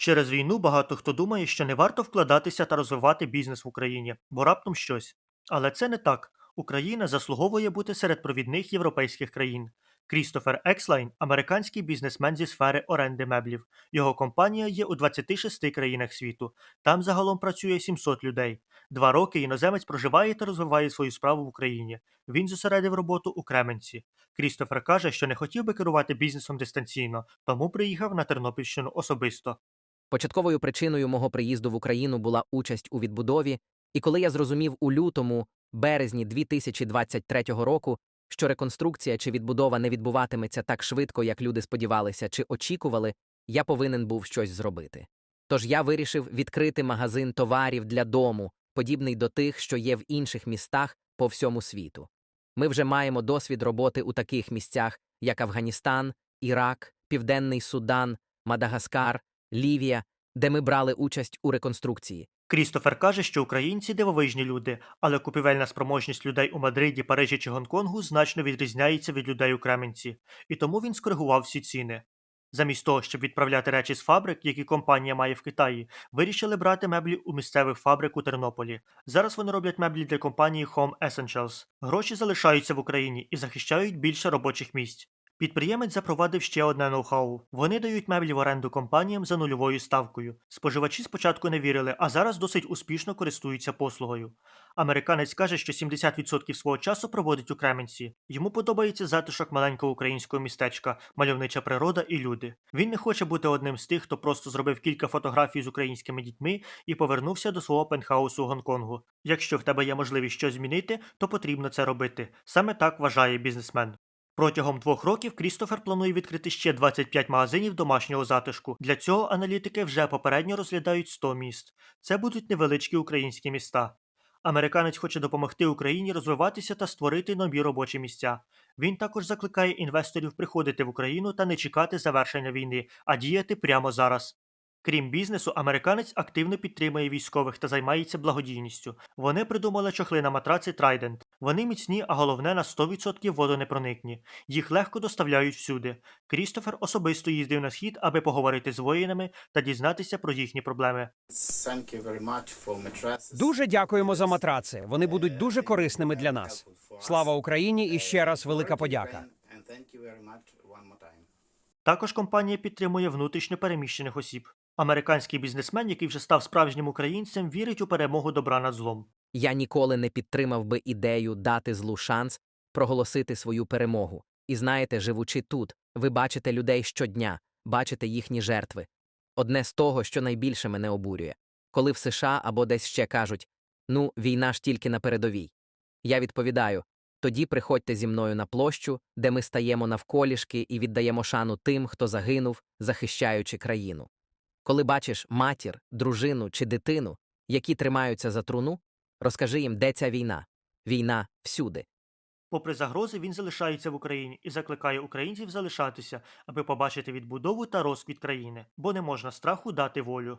Через війну багато хто думає, що не варто вкладатися та розвивати бізнес в Україні, бо раптом щось. Але це не так. Україна заслуговує бути серед провідних європейських країн. Крістофер Екслайн американський бізнесмен зі сфери оренди меблів. Його компанія є у 26 країнах світу. Там загалом працює 700 людей. Два роки іноземець проживає та розвиває свою справу в Україні. Він зосередив роботу у Кременці. Крістофер каже, що не хотів би керувати бізнесом дистанційно, тому приїхав на Тернопільщину особисто. Початковою причиною мого приїзду в Україну була участь у відбудові, і коли я зрозумів у лютому, березні 2023 року, що реконструкція чи відбудова не відбуватиметься так швидко, як люди сподівалися чи очікували, я повинен був щось зробити. Тож я вирішив відкрити магазин товарів для дому, подібний до тих, що є в інших містах по всьому світу. Ми вже маємо досвід роботи у таких місцях, як Афганістан, Ірак, Південний Судан, Мадагаскар, Лівія, де ми брали участь у реконструкції. Крістофер каже, що українці дивовижні люди, але купівельна спроможність людей у Мадриді, Парижі чи Гонконгу значно відрізняється від людей у Кременці, і тому він скоригував всі ціни. Замість того, щоб відправляти речі з фабрик, які компанія має в Китаї, вирішили брати меблі у місцевих фабрик у Тернополі. Зараз вони роблять меблі для компанії Home Essentials. Гроші залишаються в Україні і захищають більше робочих місць. Підприємець запровадив ще одне ноу-хау. Вони дають меблі в оренду компаніям за нульовою ставкою. Споживачі спочатку не вірили, а зараз досить успішно користуються послугою. Американець каже, що 70% свого часу проводить у Кременці. Йому подобається затишок маленького українського містечка, мальовнича природа і люди. Він не хоче бути одним з тих, хто просто зробив кілька фотографій з українськими дітьми і повернувся до свого пентхаусу Гонконгу. Якщо в тебе є можливість щось змінити, то потрібно це робити. Саме так вважає бізнесмен. Протягом двох років Крістофер планує відкрити ще 25 магазинів домашнього затишку. Для цього аналітики вже попередньо розглядають 100 міст. Це будуть невеличкі українські міста. Американець хоче допомогти Україні розвиватися та створити нові робочі місця. Він також закликає інвесторів приходити в Україну та не чекати завершення війни, а діяти прямо зараз. Крім бізнесу, американець активно підтримує військових та займається благодійністю. Вони придумали чохли на матраци Trident. Вони міцні, а головне на 100% водонепроникні. Їх легко доставляють всюди. Крістофер особисто їздив на схід, аби поговорити з воїнами та дізнатися про їхні проблеми. Дуже дякуємо за матраци. Вони будуть дуже корисними для нас. Слава Україні і ще раз велика подяка. Також компанія підтримує внутрішньо переміщених осіб. Американський бізнесмен, який вже став справжнім українцем, вірить у перемогу добра над злом. Я ніколи не підтримав би ідею дати злу шанс проголосити свою перемогу. І знаєте, живучи тут, ви бачите людей щодня, бачите їхні жертви. Одне з того, що найбільше мене обурює, коли в США або десь ще кажуть ну, війна ж тільки на передовій. Я відповідаю тоді приходьте зі мною на площу, де ми стаємо навколішки і віддаємо шану тим, хто загинув, захищаючи країну. Коли бачиш матір, дружину чи дитину, які тримаються за труну, розкажи їм, де ця війна. Війна всюди. Попри загрози, він залишається в Україні і закликає українців залишатися, аби побачити відбудову та розквіт країни, бо не можна страху дати волю.